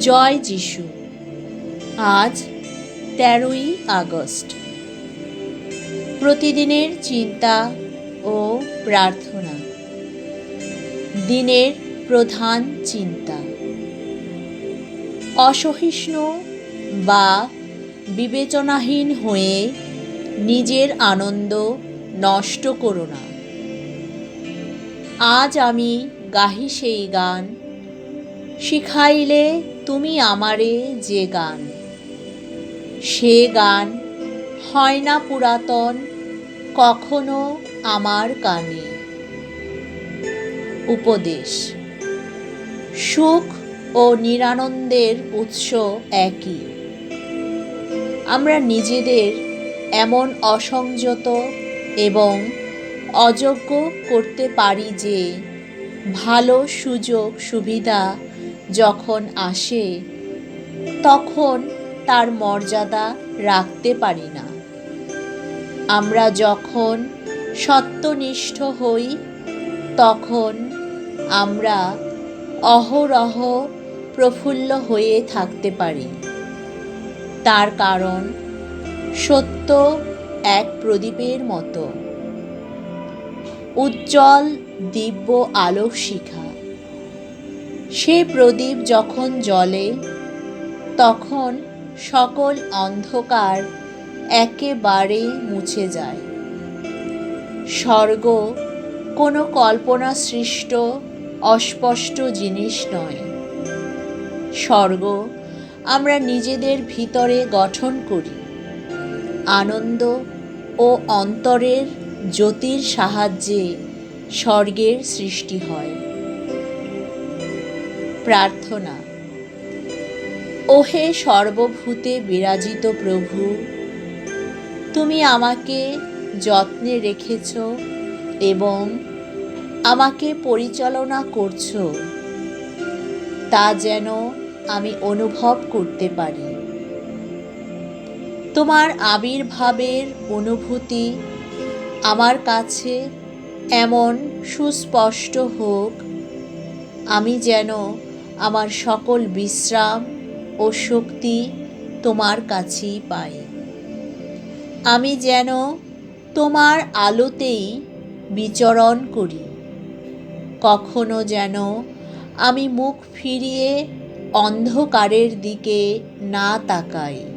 জয় যিশু। আজ তেরোই আগস্ট। প্রতিদিনের চিন্তা ও প্রার্থনা। দিনের প্রধান চিন্তা। অসহিষ্ণু বা বিবেচনাহীন হয়ে নিজের আনন্দ নষ্ট করো না। আজ আমি গাহি সেই গান শিখাইলে তুমি আমারে যে গান। সে গান হয় না পুরাতন, কখনো আমার কানে। উপদেশ, সুখ ও নিরানন্দের উৎস একই। আমরা নিজেদের এমন অসংযত এবং অযোগ্য করতে পারি যে ভালো সুযোগ সুবিধা যখন আসে, তখন তার মর্যাদা রাখতে পারি না। আমরা যখন সত্যনিষ্ঠ হই, তখন আমরা অহরহ প্রফুল্ল হয়ে থাকতে পারি। তার কারণ সত্য এক প্রদীপের মতো। উজ্জ্বল দিব্য আলোক শিখা। সে প্রদীপ যখন জ্বলে, তখন সকল অন্ধকার একেবারে মুছে যায়। স্বর্গ কোনো কল্পনা সৃষ্ট অস্পষ্ট জিনিস নয়। স্বর্গ আমরা নিজেদের ভিতরে গঠন করি। আনন্দ ও অন্তরের জ্যোতির সাহায্যে স্বর্গের সৃষ্টি হয়। প্রার্থনা। ওহে সর্বভূতে বিরাজিত প্রভু, তুমি আমাকে যত্নে রেখেছ এবং আমাকে পরিচালনা করছ, তা যেন আমি অনুভব করতে পারি। তোমার আবির্ভাবের অনুভূতি আমার কাছে এমন সুস্পষ্ট হোক, আমি যেন আমার সকল বিশ্রাম ও শক্তি তোমার কাছেই পাই। আমি যেন তোমার আলোতেই বিচরণ করি। কখনো যেন আমি মুখ ফিরিয়ে অন্ধকারের দিকে না তাকাই।